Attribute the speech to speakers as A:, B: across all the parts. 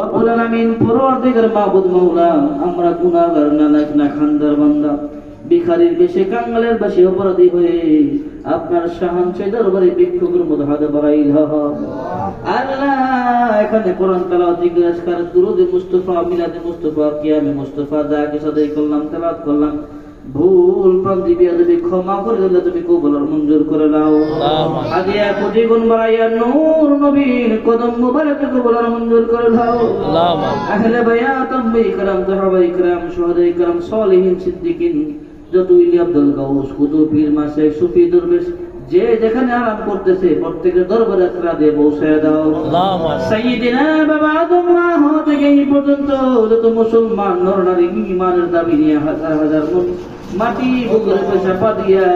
A: রব্বুল আলামিন মাওলা, আমরা গুনাহগার না বান্দা বেশে কাঙ্গালের বেশে অপরাধী হয়ে আপনার শাহানশাহী দরবারে ভিক্ষুকের মতো হাতে আল্লাহ, এখানে কোরআন তেলাওয়াত আজকার দুরুদে মুস্তাফা মিলাদে মুস্তাফা কিয়ামে মুস্তাফা, যা কিছু করলাম, তেলাওয়াত করলাম। ভুল প্রান্তি বিয়াদবি ক্ষমা করে দিলে তুমি কবুল আর মঞ্জুর করে নাও। হাদিয়া কোটি গুণ বাড়াইয়া নূর নবীর কদম মুবারক কবুল আর মঞ্জুর করে দাও আহলে বায়াত আম্বে ইকরাম সাহাবা ইকরাম শুহাদা ইকরাম সালিহিন সিদ্দিকিন যত ইলি আব্দুল গাউস কুতুব পীর মাসে সুফি দরবেশ যে যেখানে আরাম করতেছে প্রত্যেকের দরবারে আসরা দিয়ে পৌঁছায় দাও। সাইয়্যিদিনা বাবা আদম পর্যন্ত যত মুসলমান নর নারী ইমানের দাবি নিয়ে হাজার হাজার মাটি বুকুরে পয়সা পা দিয়া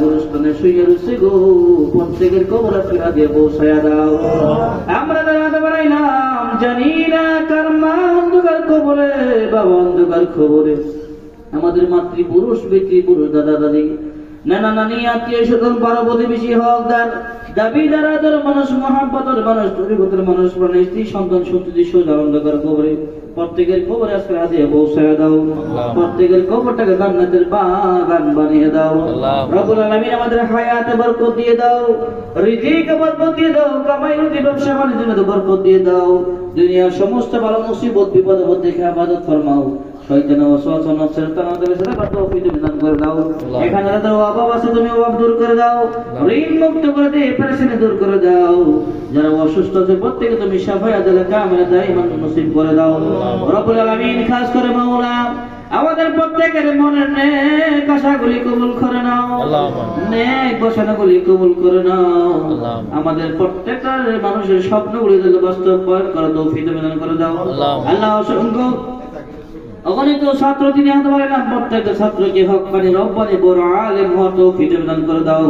A: গুরুস্থানে শুয়ে রয়েছে গো। প্রত্যেকের কবর ফিরা দিয়ে পৌঁছায়া দাও। আমরা দাঁড়াতে পারাইলাম জানি না কার মা অন্ধকার খবরে বাবা অন্ধকার খবরে আমাদের মাতৃপুরুষ, পিতৃপুরুষ দাদা দাদি নানা নানি আত্মীয় স্বজন পাড়া প্রতিবেশী হকদার দাবি মানুষ মহাব্বতের মানুষ তরিবতের মানুষ প্রাণের স্ত্রী সন্তান সন্ততি সোজা অন্ধকার কবরে। প্রত্যেকের কবরে আজকে হাতে পৌঁছায় দাও। প্রত্যেকের কবরটাকে জান্নাতের বাগান বানিয়ে দাও। রব্বুল আলামিন আমাদের হায়াতে বরকত দিয়ে দাও। রিজিকে বরকত দিয়ে দাও। কামাই রুজি ব্যবসা বাণিজ্যে বরকত দিয়ে দাও। দুনিয়ার সমস্ত ভালো মুসিবত বিপদ দেখে আবাদত ফরমাও। শয়তান ওয়াসওয়াসা নফসের সাথে কত ফিতে বিধান করে দাও। এখানে অভাব আছে তুমি অভাব দূর করে দাও। ঋণ মুক্ত করে দিয়ে পেরেশানি দূর করে দাও। যারা অসুস্থ আছে প্রত্যেকে তুমি দাইমান নসিব করে দাও। রব্বুল আলামিন খাস করে মাওলা আমাদের প্রত্যেকের মনের নেক আশাগুলি কবুল করে নাও। নেক বসানোগুলি কবুল করে নাও। আমাদের প্রত্যেকটা মানুষের স্বপ্নগুলি যাতে বাস্তবায়ন করে দান করে দাও। আল্লাহ অসংখ্য অগণিত ছাত্র তিনি হাতে পারে না প্রত্যেকটা ছাত্রকে হক মানে রব্বানি বড় আলেম হতো ফিটে দান করে দাও।